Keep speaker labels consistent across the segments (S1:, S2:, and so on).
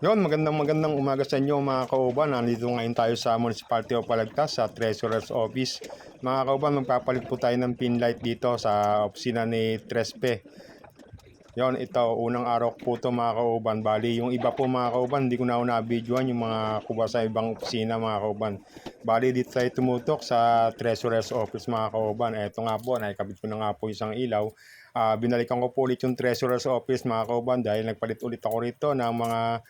S1: Yon, magandang magandang umaga sa inyo mga kauban. Nandito ngayon tayo sa Municipality of Palagtas sa Treasurer's Office. Mga kauban, magpapalit po tayo ng pin light dito sa opisina ni Trespe. Yon, ito, unang araw po ito mga kauban. Bali, yung iba po mga kauban, hindi ko na na-videoan yung mga kuba sa ibang opisina mga kauban. Bali, dito tayo tumutok sa Treasurer's Office mga kauban. Eto nga po, nakikabit ko na nga po isang ilaw. Ah, binalikan ko po ulit yung Treasurer's Office mga kauban dahil nagpalit ulit ako rito ng mga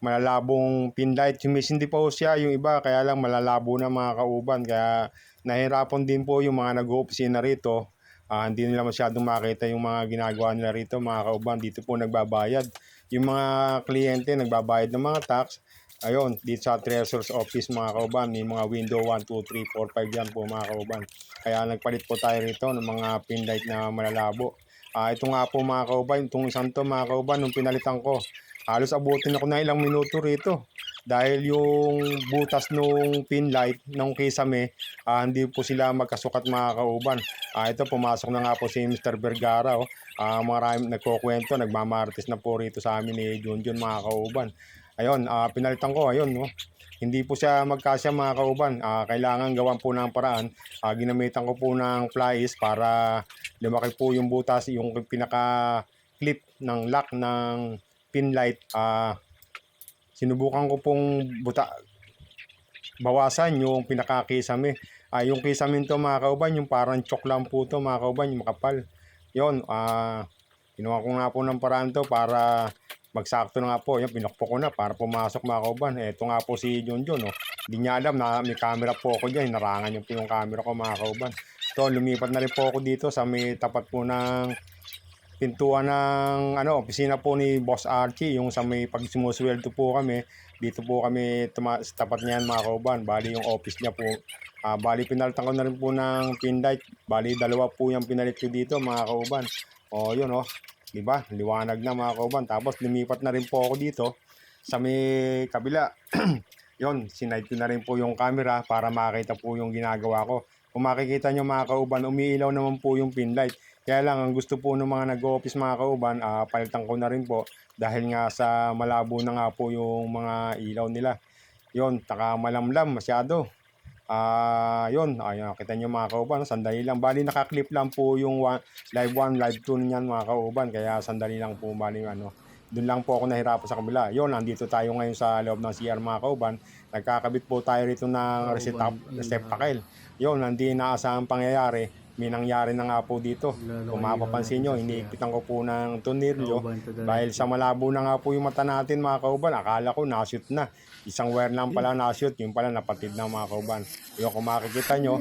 S1: malalabong pin light. Yung miss hindi po siya, yung iba kaya lang malalabo na mga kauban. Kaya nahirapan din po yung mga nag-opisina rito. Ah, hindi nila masyadong makita yung mga ginagawa nila rito mga kauban. Dito po nagbabayad. Yung mga kliyente nagbabayad ng mga tax. Ayun, dito sa Treasurer's Office mga kauban, may mga window 1, 2, 3, 4, 5 yan po mga kauban. Kaya nagpalit po tayo rito ng mga pin light na malalabo. Ah, ito nga po mga kauban, itong isang to mga kauban, nung pinalitan ko, halos abutin ako na ilang minuto rito. Dahil yung butas nung pin light ng kisame, ah, hindi po sila magkasukat mga kauban. Ah, ito pumasok na nga po si Mr. Vergara. Oh. Ah, marami nagkukwento, nagmamartes na po rito sa amin ni Junjun mga kauban. Ayun, ah, pinalitan ko, ayun. No? Hindi po siya magkasya mga kauban. Ah, kailangan gawan po ng paraan. Ah, ginamitan ko po ng plies para lumaki po yung butas, yung pinaka-clip ng lock ng pin light. Ah, sinubukan ko pong buta bawasan yung pinaka-kisame. Ah, yung kisame to mga kauban, yung parang chok lang po to mga kauban, yung makapal. Yon, ah, ginawa ko nga po ng paraan to para magsakto na nga po. Yan, pinakpo ko na para pumasok mga kauban. Ito nga po si John John. Oh. Hindi niya alam na may camera po ako dyan. Narangan niyo po yung camera ko mga kauban. So, lumipat na rin po ako dito sa may tapat po ng pintuan ng ano, opisina po ni Boss Archie, yung sa may pag sumusweldo po kami, dito po kami tuma- tapat niyan mga kauban. Bali yung office niya po. Ah, bali pinalitan ko na rin po ng pin light. Bali dalawa po yung pinalit ko dito mga kauban. O yun oh. Di ba? Liwanag na mga kauban. Tapos lumipat na rin po ako dito sa may kabila. yon, sinight ko na rin po yung camera para makita po yung ginagawa ko. Kung makikita nyo mga kauban, umiilaw naman po yung pin light. Kaya lang, ang gusto po ng mga nag-office mga kauban, ah, palitan ko na rin po dahil nga sa malabo na nga po yung mga ilaw nila. Yon, taka malamlam masyado. Ah, yon, ayun, kita nyo mga kauban, sandali lang. Bali nakaklip lang po yung one, live 1, live 2 niyan mga kauban, kaya sandali lang po bali ano. Doon lang po ako nahirapan sa kabila. Yon, nandito tayo ngayon sa loob ng CR mga kauban. Nagkakabit po tayo rito ng receptac- receptacle. Yon, hindi inaasahang pangyayari. May nangyari na nga po dito. Kung mapapansin nyo, iniipitan ko po ng tunilyo. Dahil sa malabo na nga po yung mata natin mga kauban, akala ko nashoot na. Isang wire lang pala nashoot, yung pala napatid na mga kauban. Yung kung makikita nyo,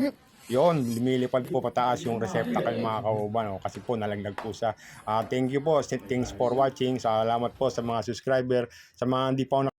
S1: yun, lumilipad po pataas yung receptacle mga kauban. O, kasi po nalaglag po sa. Ah, thank you po. Thanks for watching. Salamat po sa mga subscriber. Sa mga hindi pa